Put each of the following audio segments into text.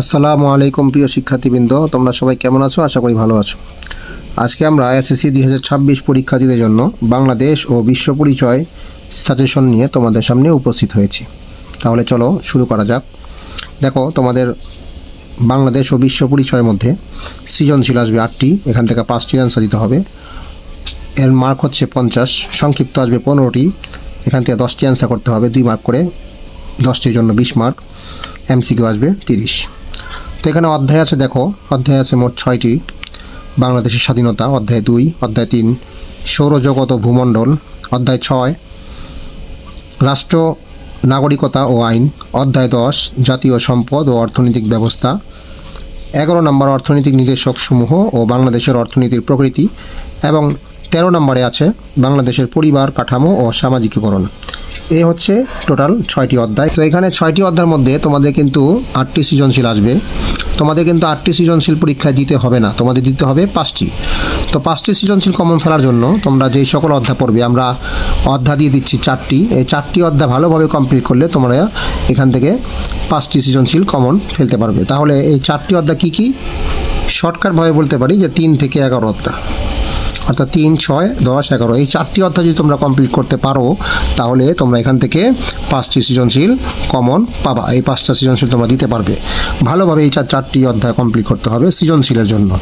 আসসালামু আলাইকুম প্রিয় শিক্ষার্থীবৃন্দ, তোমরা সবাই কেমন আছো? আশা করি ভালো আছো। আজকে আমরা এসএসসি দুই হাজার ছাব্বিশ পরীক্ষার্থীদের জন্য বাংলাদেশ ও বিশ্ব পরিচয় সাজেশন নিয়ে তোমাদের সামনে উপস্থিত হয়েছি। তাহলে চলো শুরু করা যাক। দেখো, তোমাদের বাংলাদেশ ও বিশ্ব পরিচয়ের মধ্যে সৃজনশীল আসবে আটটি, এখান থেকে পাঁচটি অ্যান্সার দিতে হবে। এর মার্ক হচ্ছে পঞ্চাশ, সংক্ষিপ্ত আসবে পনেরোটি, এখান থেকে দশটি অ্যান্সার করতে হবে, দুই মার্ক করে, দশটির জন্য বিশ মার্ক এমসিকিউ আসবে তিরিশ। তো এখানে অধ্যায় আছে, দেখো। অধ্যায় আছে মোট ছয়টি। বাংলাদেশের স্বাধীনতা, অধ্যায় দুই, অধ্যায় তিন, সৌরজগৎ ও ভূমণ্ডল, অধ্যায় ছয়, রাষ্ট্র, নাগরিকতা ও আইন, অধ্যায় দশ, জাতীয় সম্পদ ও অর্থনৈতিক ব্যবস্থা, এগারো নম্বর অর্থনৈতিক নির্দেশক সমূহ ও বাংলাদেশের অর্থনীতির প্রকৃতি, এবং তেরো নম্বরে আছে বাংলাদেশের পরিবার, কাঠামো ও সামাজিকীকরণ। এ হচ্ছে টোটাল ছয়টি অধ্যায়। তো এখানে ছয়টি অধ্যায়ের মধ্যে তোমাদের কিন্তু আটটি সৃজনশীল আসবে। তোমাদের কিন্তু আটটি সৃজনশীল পরীক্ষায় দিতে হবে না, তোমাদের দিতে হবে পাঁচটি। তো পাঁচটি সৃজনশীল কমন ফেলার জন্য তোমরা যেই সকল অধ্যা পড়বে, আমরা অধ্যা দিয়ে দিচ্ছি চারটি। এই চারটি অধ্যা ভালোভাবে কমপ্লিট করলে তোমরা এখান থেকে পাঁচটি সৃজনশীল কমন ফেলতে পারবে। তাহলে এই চারটি অধ্যা কী কী? শর্টকাটভাবে বলতে পারি যে তিন থেকে এগারো অধ্যায়। অর্থাৎ তিন, ছয়, দশ, এগারো, এই চারটি অধ্যায় যদি তোমরা কমপ্লিট করতে পারো, তাহলে তোমরা এখান থেকে পাঁচটি সৃজনশীল কমন পাবা। এই পাঁচটা সৃজনশীল তোমরা দিতে পারবে। ভালোভাবে এই চার চারটি অধ্যায় কমপ্লিট করতে হবে সৃজনশীলের জন্য।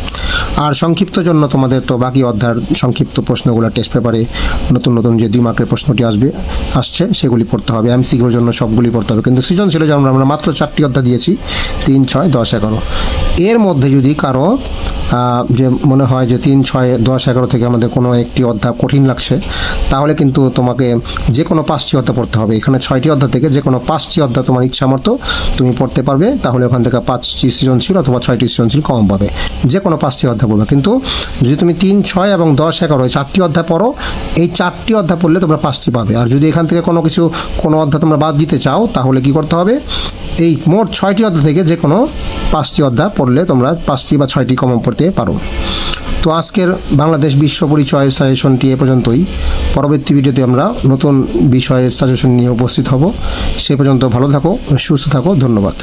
আর সংক্ষিপ্ত জন্য তোমাদের তো বাকি অধ্যায়ের সংক্ষিপ্ত প্রশ্নগুলো টেস্ট পেপারে নতুন নতুন যে দুই মার্কের প্রশ্নটি আসবে, আসছে, সেগুলি পড়তে হবে। এমসিকিউর জন্য সবগুলি পড়তে হবে। কিন্তু সৃজনশীলের জন্য আমরা মাত্র চারটি অধ্যায় দিয়েছি। তিন, ছয়, দশ, এগারো। এর মধ্যে যদি কারও যে মনে হয় যে তিন, ছয়, দশ, এগারো থেকে আমাদের কোনো একটি অধ্যায় কঠিন লাগছে, তাহলে কিন্তু তোমাকে যে কোনো পাঁচটি অধ্যায় পড়তে হবে। এখানে ছয়টি অধ্যায় থেকে যে কোনো পাঁচটি অধ্যায় তোমার ইচ্ছা মতো তুমি পড়তে পারবে, তাহলে ওখান থেকে পাঁচটি সৃজনশীল অথবা ছয়টি সৃজনশীল কম পাবে। যে কোনো পাঁচটি অধ্যায় পড়বে। কিন্তু যদি তুমি তিন, ছয় এবং দশ, এগারো চারটি অধ্যায় পড়ো, এই চারটি অধ্যায় পড়লে তোমরা পাঁচটি পাবে। আর যদি এখান থেকে কোনো কিছু, কোনো অধ্যায় তোমরা বাদ দিতে চাও, তাহলে কি করতে হবে? এই মোট ছয়টি অধ্যায় থেকে যে কোনো পাঁচটি অধ্যায় পড়লে তোমরা পাঁচটি বা ছয়টি কমন পড়তে পারো। তো আজকের বাংলাদেশ বিশ্ব পরিচয় সাজেশনটি এ পর্যন্তই। পরবর্তী ভিডিওতে আমরা নতুন বিষয়ের সাজেশন নিয়ে উপস্থিত হব। সে পর্যন্ত ভালো থাকো, সুস্থ থাকো, ধন্যবাদ।